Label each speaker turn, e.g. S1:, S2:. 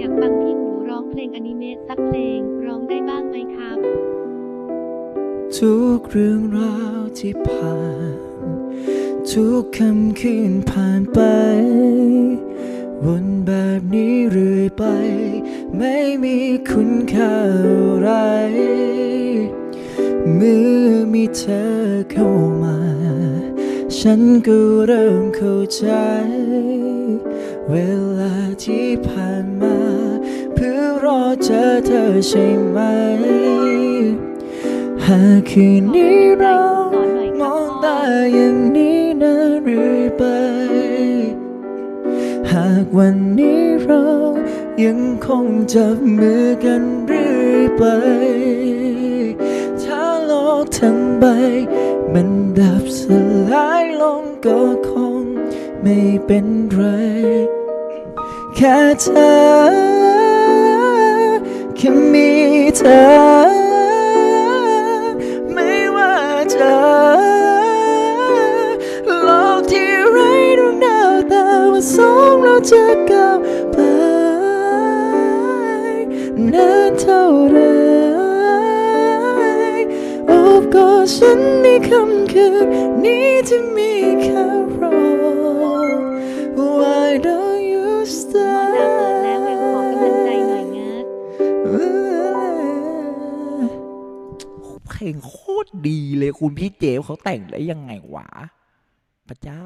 S1: อยากฟังพี่หมูร้องเพลงอนิเมะสักเพลง ร้องได้บ้างไหมครับ
S2: ทุกเรื่องราวที่ผ่าน ทุกคำคืนผ่านไป วนแบบนี้เรื่อยไป ไม่มีคุณค่าอะไร เมื่อมีเธอเข้ามา ฉันก็เริ่มเข้าใจ เวล ที่ผ่านมา เพื่อรอเจอเธอใช่ไหม หากคืนนี้เรามองตาอย่างนี้นานเรื่อไป หากวันนี้เรายังคงจับมือกันเรื่อยไป ถ้าโลกทั้งใบ มันดับสลายลงก็คงไม่เป็นไร แค่เธอ แค่มีเธอ ไม่ว่าจะโลกที่ไร้ดวงดาวแต่ว่าสองเราจะก้าวไปนานเท่าไรโอบกอดฉันในค่ำคืนนี้ที่มีแค่เรา
S3: เพลงโคตรดีเลยคุณพี่เจฟเขาแต่งได้ยังไงวะ พระเจ้า